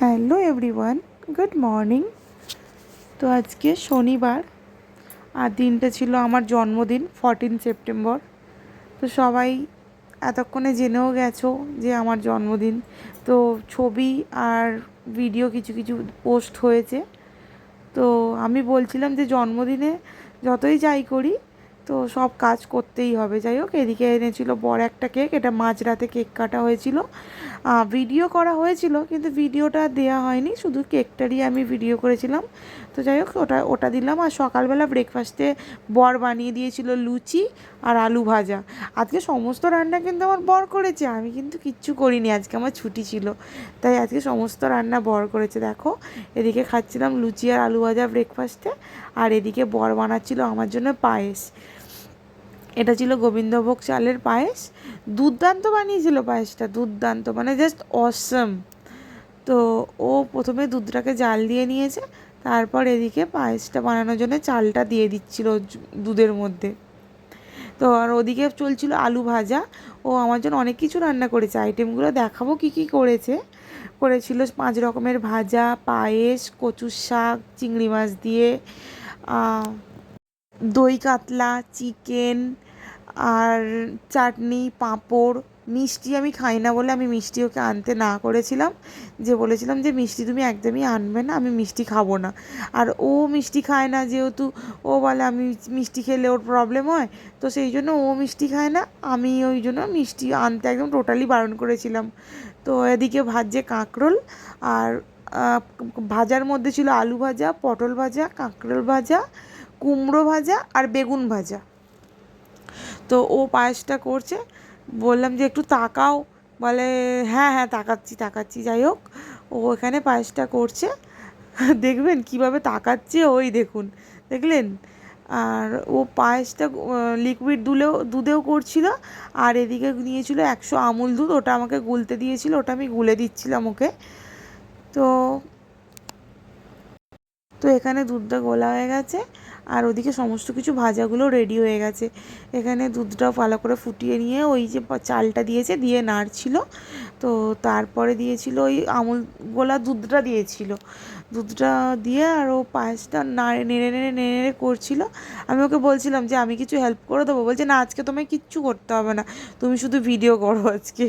Hello everyone, good morning. তো আজকে শনিবার, আর দিনটা ছিল আমার জন্মদিন ফরটিন সেপ্টেম্বর তো সবাই এতক্ষণে জেনেও গেছো যে আমার জন্মদিন। তো ছবি আর ভিডিও কিছু কিছু পোস্ট হয়েছে। তো আমি বলছিলাম যে জন্মদিনে যতই যাই করি, তো সব কাজ করতেই হবে। যাই হোক, এদিকে এনেছিল বড় একটা কেক এটা মাঝরাতে কেক কাটা হয়েছিল। ভিডিও করা হয়েছিল, কিন্তু ভিডিওটা দেওয়া হয়নি, শুধু কেকটারই আমি ভিডিও করেছিলাম। তো যাই হোক, ওটা ওটা দিলাম, আর সকালবেলা ব্রেকফাস্টে বর বানিয়ে দিয়েছিল লুচি আর আলু ভাজা। আজকে সমস্ত রান্না কিন্তু আমার বর করেছে, আমি কিন্তু কিচ্ছু করিনি, আজকে আমার ছুটি ছিল। তাই আজকে সমস্ত রান্না বর করেছে, দেখো। এদিকে খাচ্ছিলাম লুচি আর আলু ভাজা ব্রেকফাস্টে আর এদিকে বর বানাচ্ছিল আমার জন্য পায়েস। এটা ছিল গোবিন্দভোগ চালের পায়েস। দুর্দান্ত বানিয়েছিল পায়েসটা, দুর্দান্ত মানে জাস্ট অসম তো ও প্রথমে দুধটাকে জাল দিয়ে নিয়েছে, তারপর এদিকে পায়েসটা বানানোর জন্য চালটা দিয়ে দিচ্ছিল দুধের মধ্যে। তো আর ওদিকে চলছিল আলু ভাজা। ও আমার জন্য অনেক কিছু রান্না করেছে আইটেমগুলো দেখাবো কি কি করেছে। করেছিল পাঁচ রকমের ভাজা, পায়েস, কচুর শাক, চিংড়ি মাছ দিয়ে দই কাতলা, চিকেন আর চাটনি, পাঁপড়, মিষ্টি আমি খাই না বলে আমি মিষ্টি ওকে আনতে না করেছিলাম। যে বলেছিলাম যে, মিষ্টি তুমি একদমই আনবে না, আমি মিষ্টি খাব না। আর ও মিষ্টি খায় না, যেহেতু ও বলে, আমি মিষ্টি খেলে ওর প্রবলেম হয়। তো সেই জন্য ও মিষ্টি খায় না, আমি ওই জন্য মিষ্টি আনতে একদম টোটালি বারণ করেছিলাম। তো এদিকে ভাজছে কাঁকরোল আর ভাজার মধ্যে ছিল আলু ভাজা, পটল ভাজা, কাঁকরোল ভাজা, কুমড়ো ভাজা আর বেগুন ভাজা। তো ও পায়েসটা করছে। বললাম যে একটু তাকাও। বলে হ্যাঁ হ্যাঁ তাকাচ্ছি তাকাচ্ছি, যাই হোক। ও এখানে পায়েসটা করছে। দেখবেন কীভাবে তাকাচ্ছে ওই দেখুন। দেখলেন? আর ও পায়েসটা লিকুইড দুলেও, দুধেও করছিল। আর এদিকে নিয়েছিল একশো আমুল দুধ। ওটা আমাকে গুলতে দিয়েছিল। ওটা আমি গুলে দিচ্ছিলাম ওকে। তো তো এখানে দুধটা গোলা হয়ে গেছে। আর ওদিকে সমস্ত কিছু ভাজাগুলো রেডি হয়ে গেছে। এখানে দুধটাও ভালো করে ফুটিয়ে নিয়ে ওই যে চালটা দিয়েছে, দিয়ে নাড়ছিল। তো তারপরে দিয়েছিল ওই আমুল গোলা দুধটা দিয়েছিল। দুধটা দিয়ে আর ও পায়েসটা নাড়ে, নেড়ে নেড়ে নেড়ে নেড়ে করছিল। আমি ওকে বলছিলাম যে, আমি কিছু হেল্প করে দেবো? বলছে, না, আজকে তোমায় কিচ্ছু করতে হবে না। তুমি শুধু ভিডিও করো আজকে।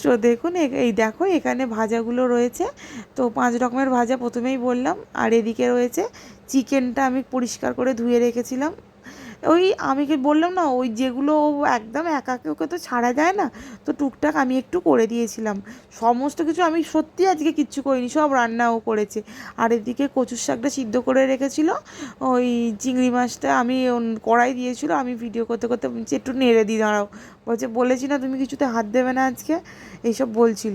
সো দেখুন এই দেখো, এখানে ভাজাগুলো রয়েছে। তো পাঁচ রকমের ভাজা প্রথমেই বললাম, আর এদিকে রয়েছে চিকেনটা আমি পরিষ্কার করে ধুয়ে রেখেছিলাম। ওই আমি কি বললাম, না, ওই যেগুলো একদম একাকে ওকে তো ছাড়া যায় না, তো টুকটাক আমি একটু করে দিয়েছিলাম। সমস্ত কিছু আমি সত্যি আজকে কিচ্ছু করিনি, সব রান্নাও করেছে। আর এদিকে কচুর শাকটা সিদ্ধ করে রেখেছিল। ওই চিংড়ি মাছটা আমি কড়াই দিয়েছিল, আমি ভিডিও করতে করতে একটু নেড়ে দিই দাঁড়াও। বলছে, বলেছি না তুমি কিছুতে হাত দেবে না আজকে? এইসব বলছিল।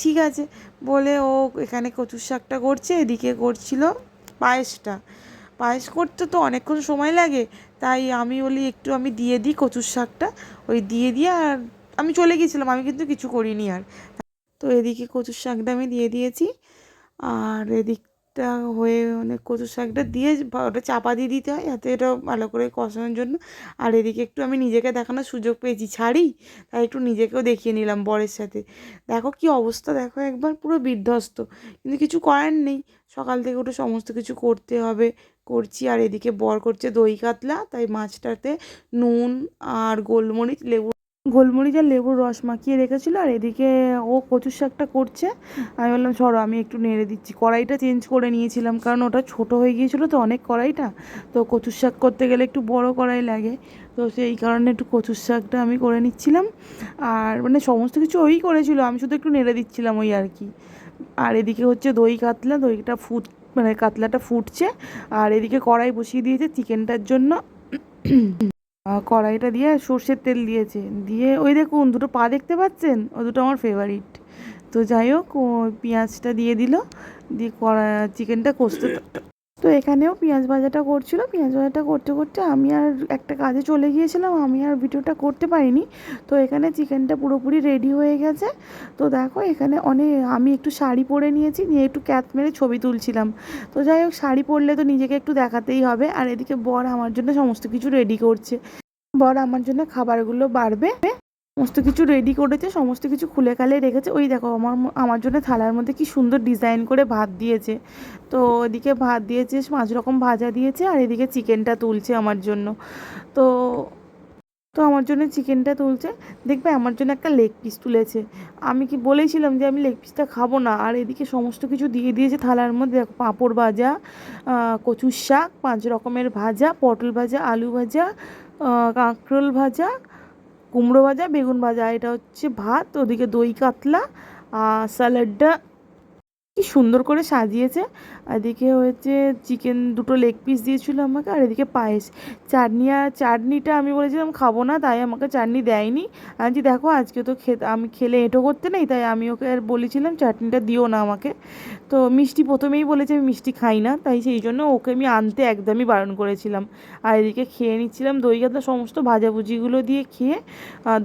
ঠিক আছে। বলে ও এখানে কচুর শাকটা করছে এদিকে করছিল পায়েসটা। পায়েস করতে তো অনেকক্ষণ সময় লাগে, তাই আমি বলি একটু আমি দিয়ে দিই কচুর শাকটা। ওই দিয়ে দিয়ে আর আমি চলে গিয়েছিলাম, আমি কিন্তু কিছু করিনি আর। তো এদিকে কচুর শাকটা আমি দিয়ে দিয়েছি। আর এদিকটা হয়ে মানে কচুর শাকটা দিয়ে ওটা চাপা দিয়ে দিতে হয় যাতে এটা ভালো করে কষানোর জন্য। আর এদিকে একটু আমি নিজেকে দেখানোর সুযোগ পেয়েছি, ছাড়ি? তাই একটু নিজেকেও দেখিয়ে নিলাম বরের সাথে। দেখো কি অবস্থা, দেখো একবার পুরো বিধ্বস্ত। কিন্তু কিছু করার নেই, সকাল থেকে উঠে সমস্ত কিছু করতে হবে, করছি। আর এদিকে বর করছে দই কাতলা, তাই মাছটাতে নুন আর গোলমরিচ, লেবু গোলমরিচ আর লেবুর রস মাখিয়ে রেখেছিলো আর এদিকে ও কচুর শাকটা করছে। আমি বললাম, সরো, আমি একটু নেড়ে দিচ্ছি। কড়াইটা চেঞ্জ করে নিয়েছিলাম, কারণ ওটা ছোট হয়ে গিয়েছিল তো অনেক কড়াইটা। তো কচুর শাক করতে গেলে একটু বড় কড়াই লাগে। তো সেই কারণে একটু কচুর শাকটা আমি করে নিচ্ছিলাম। আর মানে সমস্ত কিছু ওই করেছিল, আমি শুধু একটু নেড়ে দিচ্ছিলাম ওই আর কি। আর এদিকে হচ্ছে দই কাতলা, দইটা ফুট মানে কাতলাটা ফুটছে। আর এদিকে কড়াই বসিয়ে দিয়েছে চিকেনটার জন্য। কড়াইটা দিয়ে সর্ষের তেল দিয়েছে। দিয়ে ওই দেখুন, দুটো পা দেখতে পাচ্ছেন? ও দুটো আমার ফেভারিট তো যাই হোক পেঁয়াজটা দিয়ে দিল। দিয়ে কড়া, চিকেনটা কষতে তো এখানেও পেঁয়াজ ভাজাটা করছিল। পেঁয়াজ ভাজাটা করতে করতে আমি আর একটা কাজে চলে গিয়েছিলাম, আমি আর ভিডিওটা করতে পারিনি। তো এখানে চিকেনটা পুরোপুরি রেডি হয়ে গেছে। তো দেখো এখানে অনেক, আমি একটু শাড়ি পরে নিয়েছি, নিয়ে একটু ক্যাত মেরে ছবি তুলছিলাম। তো যাই হোক, শাড়ি পরলে তো নিজেকে একটু দেখাতেই হবে। আর এদিকে বর আমার জন্য সমস্ত কিছু রেডি করছে। বর আমার জন্য খাবারগুলো বাড়বে। সমস্ত কিছু রেডি করেছে, সমস্ত কিছু খুলে খালে রেখেছে। ওই দেখো, আমার আমার জন্য থালার মধ্যে কি সুন্দর ডিজাইন করে ভাত দিয়েছে। তো এদিকে ভাত দিয়েছে, পাঁচ রকম ভাজা দিয়েছে, আর এদিকে চিকেনটা তুলছে আমার জন্য। তো তো আমার জন্য চিকেনটা তুলছে। দেখবে আমার জন্য একটা লেগ পিস তুলেছে। আমি কি বলেছিলাম যে আমি লেগ পিসটা খাব না? আর এদিকে সমস্ত কিছু দিয়ে দিয়েছে থালার মধ্যে। দেখো, পাঁপড় ভাজা কচুর শাক, পাঁচ রকমের ভাজা, পটল ভাজা, আলু ভাজা কাঁকরোল ভাজা কুমড়ো ভাজা বেগুন ভাজা এটা হচ্ছে ভাত ওদিকে দই কাতলা স্যালাডটা কি সুন্দর করে সাজিয়েছে। এদিকে হচ্ছে চিকেন দুটো লেগ পিস দিয়েছিল আমাকে, আর এদিকে পায়েস। চাটনি আর চাটনিটা আমি বলেছিলাম খাব না, তাই আমাকে চাটনি দেয়নি। আমি দেখো, আজকে তো খেতে, আমি খেলে এঁটো করতে নেই, তাই আমি ওকে আর বলেছিলাম চাটনিটা দিও না আমাকে। তো মিষ্টি প্রথমেই বলেছে, আমি মিষ্টি খাই না। তাই সেই জন্য ওকে আমি আনতে একদমই বারণ করেছিলাম। আর এদিকে খেয়ে নিচ্ছিলাম দই কাতলা, সমস্ত ভাজাভুজিগুলো দিয়ে খেয়ে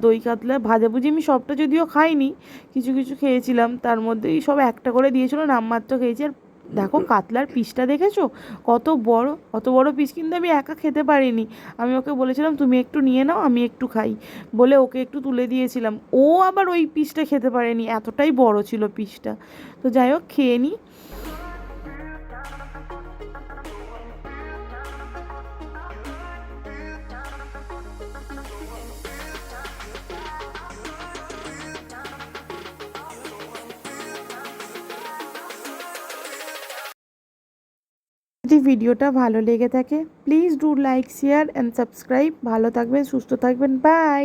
দই কাতলা ভাজাভুজি আমি সবটা যদিও খাইনি, কিছু কিছু খেয়েছিলাম। তার মধ্যেই সব একটা করে দিয়েছিল নামমাত্র খেয়েছি। আর দেখো কাতলার পিসটা দেখেছ? কত বড় অত বড় পিস কিন্তু আমি একা খেতে পারিনি। আমি ওকে বলেছিলাম, তুমি একটু নিয়ে নাও, আমি একটু খাই। বলে ওকে একটু তুলে দিয়েছিলাম। ও আবার ওই পিসটা খেতে পারেনি, এতটাই বড় ছিল পিসটা তো যাই হোক, খেয়ে নিই যদি ভিডিওটা ভালো লেগে থাকে please do like share and subscribe ভালো থাকবেন, সুস্থ থাকবেন বাই